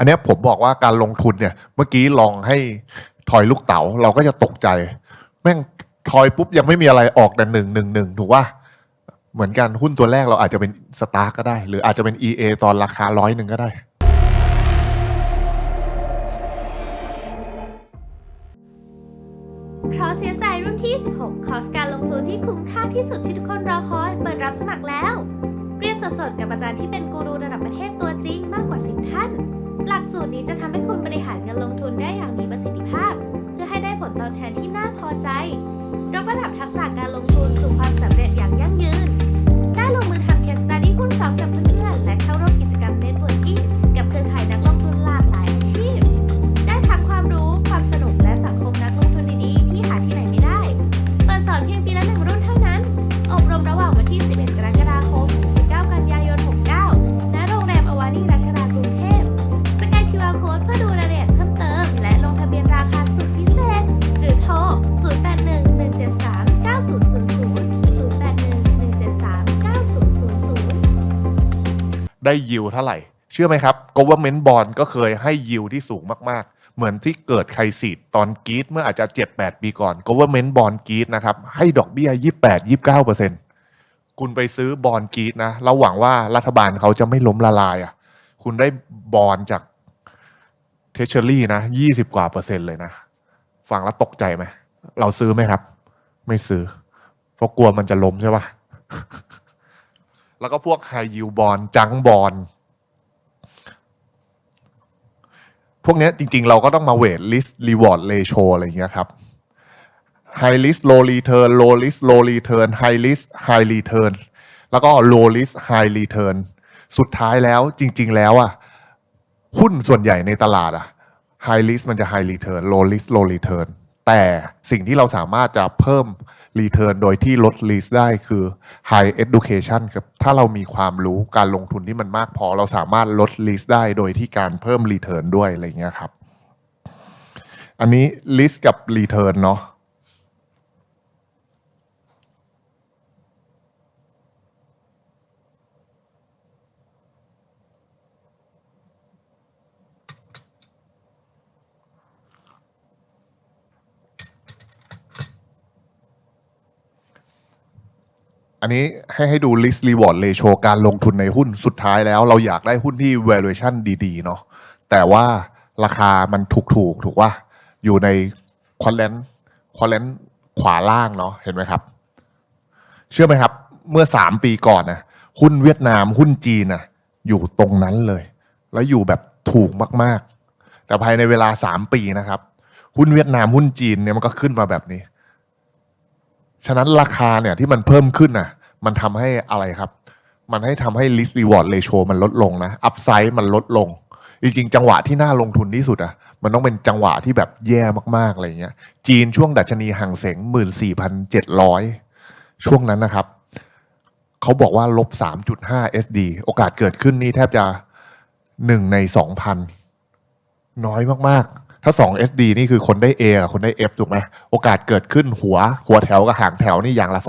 อันนี้ผมบอกว่าการลงทุนเนี่ย เมื่อกี้ลองให้ทอยลูกเต๋าเราก็จะตกใจ แม่งทอยปุ๊บยังไม่มีอะไรออกแต่หนึ่งหนึ่งหนึ่งถูกว่าเหมือนกันหุ้นตัวแรกเราอาจจะเป็นสตาร์ก็ได้ หรืออาจจะเป็น EA ตอนราคาร้อยหนึ่งก็ได้คอร์ส CSI รุ่นที่26คอร์สการลงทุนที่คุ้มค่าที่สุดที่ทุกคนรอคอย เปิดรับสมัครแล้ว เรียนสดๆ กับอาจารย์ที่เป็นกูรูระดับประเทศตัวจริงมากกว่า 10 ท่าน หลักสูตรนี้จะทำให้คุณบริหารเงินลงทุนได้อย่างมีประสิทธิภาพ เพื่อให้ได้ผลตอบแทนที่น่าพอใจยกระดับทักษะการลงทุนสู่ความสำเร็จอย่างยั่งยืน ได้ยิวเท่าไหร่ เชื่อไหมครับ government bond ก็เคยให้ยิวที่สูงมากๆ เหมือนที่เกิดไครซีดตอนกีดเมื่ออาจจะ 7-8 ปีก่อน government bond กีดนะครับ ให้ดอกเบี้ย 28-29%คุณไปซื้อบอลกีดนะเราหวังว่ารัฐบาลเขาจะไม่ล้มละลายอะคุณได้บอลจากเทเชอรี่นะ20กว่าเปอร์เซ็นต์เลยนะ ฟังแล้วตกใจไหม เราซื้อไหมครับ ไม่ซื้อ เพราะกลัวมันจะล้มใช่ปะ แล้วก็พวกไฮยิวบอลจังบอลพวกนี้จริง ๆ เราก็ต้องมาเวทลิสต์รีวอร์ดเ t โชอะไรอย่างเงี้ยครับ High risk low return low risk low return high risk high return แล้วก็ low risk high return สุดท้ายแล้วจริง ๆ แล้วอะหุ้นส่วนใหญ่ในตลาดอะ high risk มันจะ high return low risk low return แต่สิ่งที่เราสามารถจะเพิ่ม รีเทิร์นโดยที่ลดลีสได้คือ high education ครับถ้าเรามีความรู้การลงทุนที่มันมากพอ เราสามารถลดลีสได้โดยที่การเพิ่มรีเทิร์นด้วยอะไรเงี้ยครับ อันนี้ลิสกับรีเทิร์นเนาะ อันนี้ให้ให้ดู risk reward ratio การลงทุนในหุ้นสุดท้ายแล้ว เราอยากได้หุ้นที่ valuation ดีๆ เนาะแต่ว่าราคามันถูกถูกๆถูกว่าอยู่ในควอลเลนควอลเลนขวาล่างเนาะเห็นไหมครับ เชื่อไหมครับ เมื่อสามปีก่อนนะหุ้นเวียดนามหุ้นจีนนะอยู่ตรงนั้นเลย แล้วอยู่แบบถูกมากๆ แต่ภายในเวลาสามปีนะครับ หุ้นเวียดนามหุ้นจีนเนี่ยมันก็ขึ้นมาแบบนี้ ฉะนั้นราคาเนี่ยที่มันเพิ่มขึ้นน่ะมันทำให้อะไรครับ มันให้ทำให้ risk reward ratio มันลดลงนะ upside มันลดลง จริงๆ จังหวะที่น่าลงทุนที่สุดอะมันต้องเป็นจังหวะที่แบบแย่มากๆอะไรเงี้ย จีนช่วงดัชนีห่างเสงหมื่นสี่พันเจ็ดร้อยช่วงนั้นนะครับ เขาบอกว่าลบสามจุดห้า SD โอกาสเกิดขึ้นนี่แทบจะหนึ่งในสองพันน้อยมากๆ ถ้า 2 SD นี่คือคนได้ A กับคนได้ F ถูกไหมโอกาสเกิดขึ้นหัวหัวแถวกับหางแถวนี่อย่างละ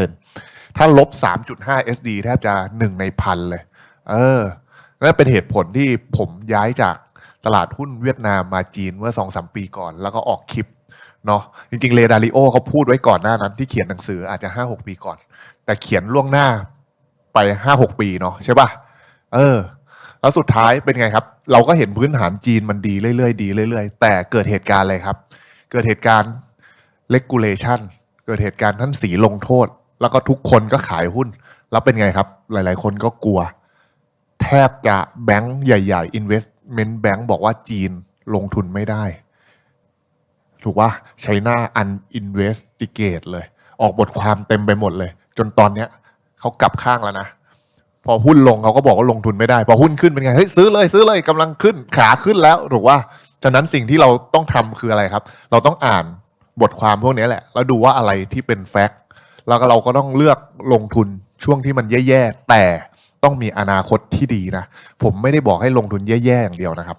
2.5%ถ้าลบ 3.5 SD แทบจะ 1 ในพันเลย เออนั่นเป็นเหตุผลที่ผมย้ายจากตลาดหุ้นเวียดนามมาจีนเมื่อ 2-3 ปีก่อน แล้วก็ออกคลิปเนาะจริงๆเรดาริโอเขาพูดไว้ก่อนหน้านั้นที่เขียนหนังสืออาจจะ 5-6 ปีก่อน แต่เขียนล่วงหน้าไป 5-6 ปีเนาะใช่ป่ะเออ แล้วสุดท้ายเป็นไงครับ เราก็เห็นพื้นฐานจีนมันดีเรื่อยๆดีเรื่อยๆ แต่เกิดเหตุการณ์อะไรครับ เกิดเหตุการณ์ regulation เกิดเหตุการณ์ท่านสีลงโทษ แล้วก็ทุกคนก็ขายหุ้น แล้วเป็นไงครับ หลายๆ คนก็กลัว แทบจะแบงก์ใหญ่ๆ investment bank บอกว่าจีนลงทุนไม่ได้ ถูกว่าใช้หน้า uninvestigate เลย ออกบทความเต็มไปหมดเลย จนตอนเนี้ยเขากลับข้างแล้วนะ พอหุ้นลงเขาก็บอกว่าลงทุนไม่ได้ พอหุ้นขึ้นเป็นไงเฮ้ยซื้อเลยซื้อเลยกำลังขึ้นขาขึ้นแล้วถูกว่าฉะนั้นสิ่งที่เราต้องทำคืออะไรครับ เราต้องอ่านบทความพวกนี้แหละ แล้วดูว่าอะไรที่เป็นแฟกต์แล้วก็เราก็ต้องเลือกลงทุนช่วงที่มันแย่ๆแต่ต้องมีอนาคตที่ดีนะ ผมไม่ได้บอกให้ลงทุนแย่ๆอย่างเดียวนะครับ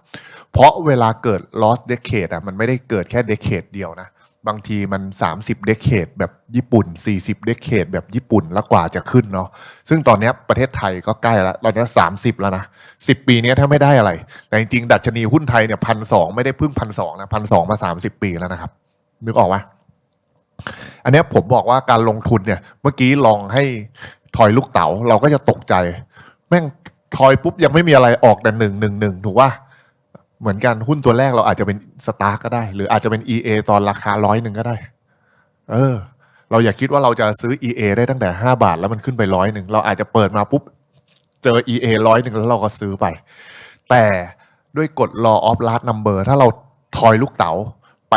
เพราะเวลาเกิด loss decade อะมันไม่ได้เกิดแค่ decade เดียวนะ บางทีมัน 30 เดคเคดแบบญี่ปุ่น 40 เดคเคดแบบญี่ปุ่นแล้วกว่าจะขึ้นเนาะซึ่งตอนนี้ประเทศไทยก็ใกล้แล้วตอนนี้สามสิบแล้วนะสิบปีนี้ถ้าไม่ได้อะไร แต่จริงๆ ดัชนีหุ้นไทยเนี่ยพันสองไม่ได้พึ่งพันสองนะพันสองมาสามสิบปีแล้วนะครับ นึกออกไหมอันนี้ผมบอกว่าการลงทุนเนี่ย เมื่อกี้ลองให้ทอยลูกเต๋าเราก็จะตกใจ แม่งทอยปุ๊บยังไม่มีอะไรออกแต่หนึ่งหนึ่งหนึ่งถูกว่า เหมือนกันหุ้นตัวแรกเราอาจจะเป็นสตาร์ก็ได้ หรืออาจจะเป็น EA ตอนราคาร้อยหนึ่งก็ได้ เออ เราอย่าคิดว่าเราจะซื้อ EA ได้ตั้งแต่ห้าบาทแล้วมันขึ้นไปร้อยหนึ่งเราอาจจะเปิดมาปุ๊บเจอ EA ร้อยหนึ่งแล้วเราก็ซื้อไป แต่ด้วยกฎ law of large number ถ้าเราทอยลูกเต๋าไป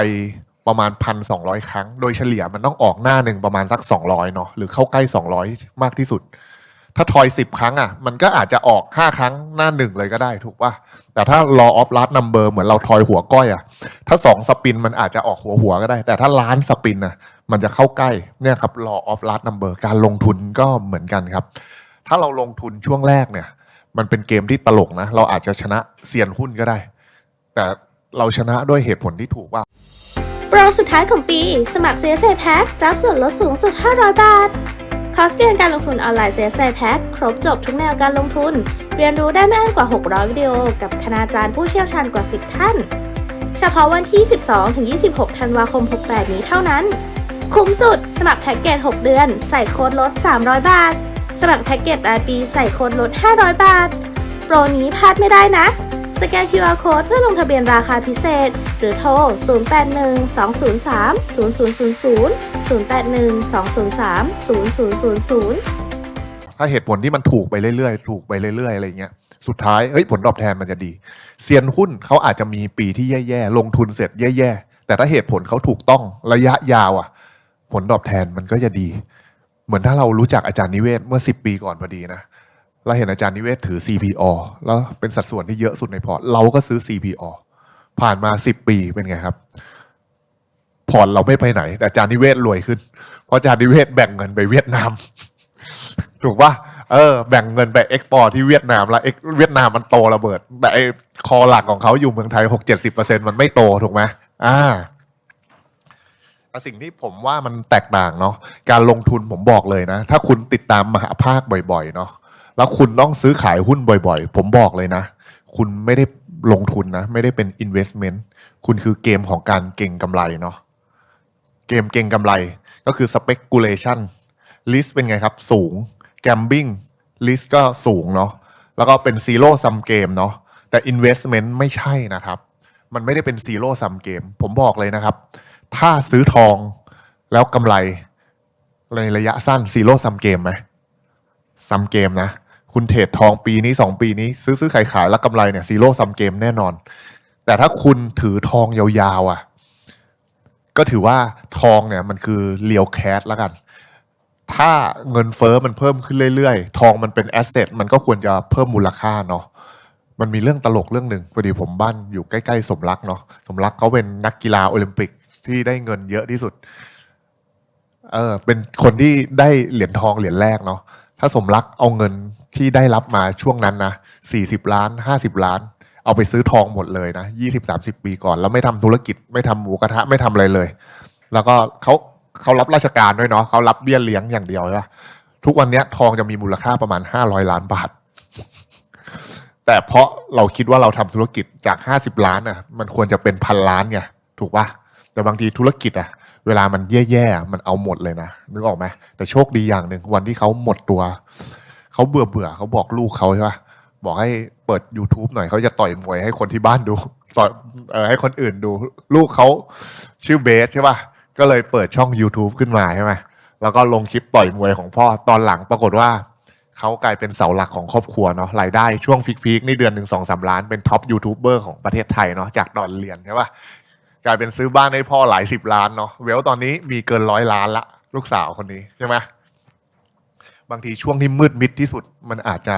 ประมาณพันสองร้อยครั้ง โดยเฉลี่ยมันต้องออกหน้าหนึ่งประมาณสักสองร้อยเนาะหรือเข้าใกล้สองร้อยมากที่สุด ถ้าทอยสิบครั้งอะ มันก็อาจจะออกห้าครั้งหน้าหนึ่งเลยก็ได้ถูกป่ะ แต่ถ้า law of large number เหมือนเราทอยหัวก้อยอะ ถ้าสองสปินมันอาจจะออกหัวหัวก็ได้ แต่ถ้าล้านสปินอะ มันจะเข้าใกล้เนี่ยครับ law of large number การลงทุนก็เหมือนกันครับ ถ้าเราลงทุนช่วงแรกเนี่ย มันเป็นเกมที่ตลกนะ เราอาจจะชนะเซียนหุ้นก็ได้ แต่เราชนะด้วยเหตุผลที่ถูกว่าโปรสุดท้ายของปี สมัคร CSA Pack รับส่วนลดสูงสุด 500 บาท คอร์สเรียนการลงทุนออนไลน์ CSA Pack ครบจบทุกแนวการลงทุน เรียนรู้ได้ไม่อั้นกว่า 600 วิดีโอ กับคณาจารย์ผู้เชี่ยวชาญกว่า 10 ท่าน เฉพาะวันที่ 12-26 ธันวาคม 68 นี้เท่านั้น คุ้มสุด สมัครแพ็กเกจ 6 เดือน ใส่โค้ดลด 300 บาท สมัครแพ็กเกจรายปี ใส่โค้ดลด 500 บาท โปรนี้พลาดไม่ได้นะ สแกน QR Code เพื่อลงทะเบียนราคาพิเศษ หรือโทร 0812030000 0812030000ถ้าเหตุผลที่มันถูกไปเรื่อยๆ ถูกไปเรื่อยๆ อะไรเงี้ย สุดท้ายเฮ้ย ผลตอบแทนมันจะดี เซียนหุ้นเขาอาจจะมีปีที่แย่ๆ ลงทุนเสร็จแย่ๆ แต่ถ้าเหตุผลเขาถูกต้องระยะยาวอะ ผลตอบแทนมันก็จะดี เหมือนถ้าเรารู้จักอาจารย์นิเวศเมื่อสิบปีก่อนพอดีนะ เราเห็นอาจารย์นิเวศถือ CPO แล้วเป็นสัดส่วนที่เยอะสุดในพอร์ต เราก็ซื้อ CPO ผ่านมาสิบปีเป็นไงครับ พอร์ตเราไม่ไปไหน แต่อาจารย์นิเวศรวยขึ้น เพราะอาจารย์นิเวศแบ่งเงินไปเวียดนาม ถูกปะเออ แบ่งเงินไปเอ็กพอร์ที่เวียดนามแล้วเอ็กเวียดนามมันโตระเบิด แต่ไอคอหลักของเขาอยู่เมืองไทยหกเจ็ดสิบเปอร์เซ็นมันไม่โตถูกไหมอ่าแต่สิ่งที่ผมว่ามันแตกต่างเนาะการลงทุนผมบอกเลยนะ ถ้าคุณติดตามมหาภาคบ่อยๆเนาะ แล้วคุณต้องซื้อขายหุ้นบ่อยๆ ผมบอกเลยนะ คุณไม่ได้ลงทุนนะ ไม่ได้เป็น investment คุณคือเกมของการเก่งกำไรเนาะเกมเก่งกำไรก็คือ speculation list เป็นไงครับ สูง gambling list ก็สูงเนาะแล้วก็เป็น zero sum game เนาะแต่ investment ไม่ใช่นะครับ มันไม่ได้เป็น zero sum game ผมบอกเลยนะครับ ถ้าซื้อทองแล้วกำไรในระยะสั้น zero sum game ไหมซัมเกมนะ คุณเทรดทองปีนี้สองปีนี้ ซื้อซื้อขายขายแล้วกำไรเนี่ยซีโร่ซัมเกมแน่นอน แต่ถ้าคุณถือทองยาวๆอะ ก็ถือว่าทองเนี่ยมันคือเรียวแคสแล้วกัน ถ้าเงินเฟอ้อมันเพิ่มขึ้นเรื่อยๆ ทองมันเป็นแอสเซทมันก็ควรจะเพิ่มมูลค่าเนาะมันมีเรื่องตลกเรื่องหนึ่งพอดีผมบ้านอยู่ใกล้ๆ สมรักเนาะสมรักเขาเป็นนักกีฬาโอลิมปิกที่ได้เงินเยอะที่สุด เออ เป็นคนที่ได้เหรียญทองเหรียญแรกเนาะ ถ้าสมรักเอาเงินที่ได้รับมาช่วงนั้นนะสี่สิบล้านห้าสิบล้าน เอาไปซื้อทองหมดเลยนะยี่สิบสามสิบปีก่อน แล้วไม่ทำธุรกิจไม่ทำหมูกระทะไม่ทำอะไรเลย แล้วก็เขาเขารับราชการด้วยเนาะเขารับเบี้ยเลี้ยงอย่างเดียวใช่ปะทุกวันนี้ทองจะมีมูลค่าประมาณห้าร้อยล้านบาท แต่เพราะเราคิดว่าเราทำธุรกิจจากห้าสิบล้านอะ มันควรจะเป็นพันล้านไงถูกปะแต่บางทีธุรกิจอะ เวลามันแย่ๆมันเอาหมดเลยนะนึกออกไหมแต่โชคดีอย่างหนึ่งวันที่เขาหมดตัว เขาเบื่อเบื่อๆเขาบอกลูกเขาใช่ปะบอกให้เปิด YouTube หน่อยเขาจะต่อยมวยให้คนที่บ้านดูต่อยเออให้คนอื่นดู ลูกเขาชื่อเบสใช่ปะก็เลยเปิดช่อง YouTube ขึ้นมาใช่ไหมแล้วก็ลงคลิปต่อยมวยของพ่อตอนหลังปรากฏว่าเขากลายเป็นเสาหลักของครอบครัวเนาะรายได้ช่วงพีคๆนี่เดือนหนึ่งสองสามล้านเป็นท็อปยูทูบเบอร์ของประเทศไทยเนาะจากดอนเรียนใช่ปะ กลายเป็นซื้อบ้านให้พ่อหลายสิบล้านเนาะเวลตอนนี้มีเกินร้อยล้านละ ลูกสาวคนนี้ใช่ไหมบางทีช่วงที่มืดมิดที่สุด มันอาจจะ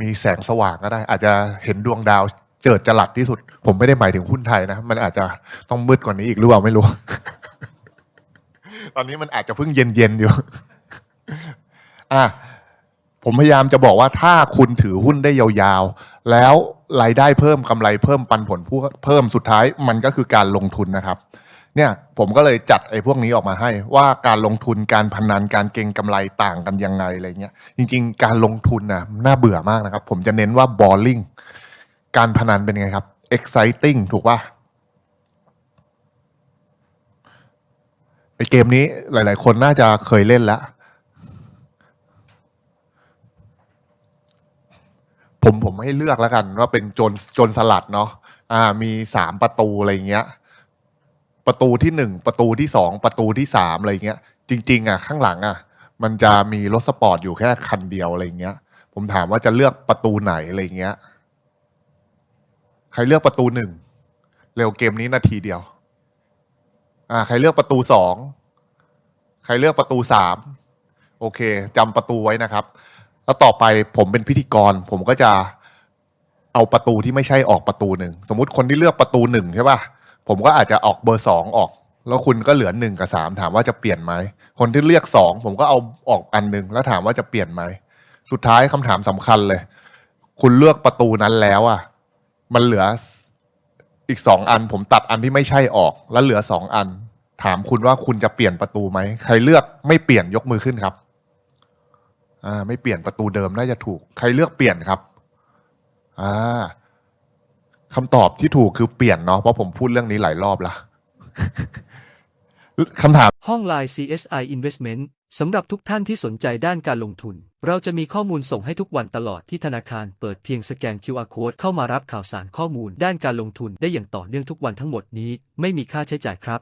มีแสงสว่างก็ได้ อาจจะเห็นดวงดาวเจิดจรัสที่สุด ผมไม่ได้หมายถึงหุ้นไทยนะ มันอาจจะต้องมืดกว่านี้อีกหรือเปล่าไม่รู้ ตอนนี้มันอาจจะเพิ่งเย็นเย็นอยู่ อะ ผมพยายามจะบอกว่าถ้าคุณถือหุ้นได้ยาวๆ แล้วรายได้เพิ่มกำไรเพิ่มปันผลผู้เพิ่มสุดท้ายมันก็คือการลงทุนนะครับ เนี่ยผมก็เลยจัดไอ้พวกนี้ออกมาให้ ว่าการลงทุนการพนันการเก็งกำไรต่างกันยังไงอะไรเงี้ยจริง ๆ การลงทุนนะน่าเบื่อมากนะครับ ผมจะเน้นว่า balling การพนันเป็นไงครับ exciting ถูกป่ะไอเกมนี้หลาย ๆ คนน่าจะเคยเล่นแล้ว ผมผมให้เลือกแล้วกันว่าเป็นโจรโจรสลัดเนาะอ่า มีสามประตูอะไรเงี้ย ประตูที่หนึ่งประตูที่สองประตูที่สามอะไรเงี้ย จริง ๆ อะ ข้างหลังอะ มันจะมีรถสปอร์ตอยู่แค่คันเดียวอะไรเงี้ย ผมถามว่าจะเลือกประตูไหนอะไรเงี้ย ใครเลือกประตูหนึ่งเร็วเกมนี้นาทีเดียว อ่า ใครเลือกประตูสองใครเลือกประตูสามโอเคจำประตูไว้นะครับ แล้วต่อไปผมเป็นพิธีกร ผมก็จะเอาประตูที่ไม่ใช่ออกประตูหนึ่ง สมมติคนที่เลือกประตูหนึ่งใช่ป่ะผมก็อาจจะออกเบอร์สองออก แล้วคุณก็เหลือหนึ่งกับสามถามว่าจะเปลี่ยนไหมคนที่เลือกสองผมก็เอาออกอันหนึ่งแล้วถามว่าจะเปลี่ยนไหมสุดท้ายคำถามสำคัญเลย คุณเลือกประตูนั้นแล้วอะ มันเหลืออีกสองอัน ผมตัดอันที่ไม่ใช่ออก แล้วเหลือสองอัน ถามคุณว่าคุณจะเปลี่ยนประตูไหมใครเลือกไม่เปลี่ยนยกมือขึ้นครับ อ่าไม่เปลี่ยนประตูเดิมน่าจะถูก ใครเลือกเปลี่ยนครับอ่าคำตอบที่ถูกคือเปลี่ยนเนาะเพราะผมพูดเรื่องนี้หลายรอบละคำถามห้อง Line CSI Investment สำหรับทุกท่านที่สนใจด้านการลงทุน เราจะมีข้อมูลส่งให้ทุกวันตลอดที่ธนาคารเปิดเพียงสแกน QR Code เข้ามารับข่าวสารข้อมูลด้านการลงทุนได้อย่างต่อเนื่องทุกวันทั้งหมดนี้ ไม่มีค่าใช้จ่ายครับ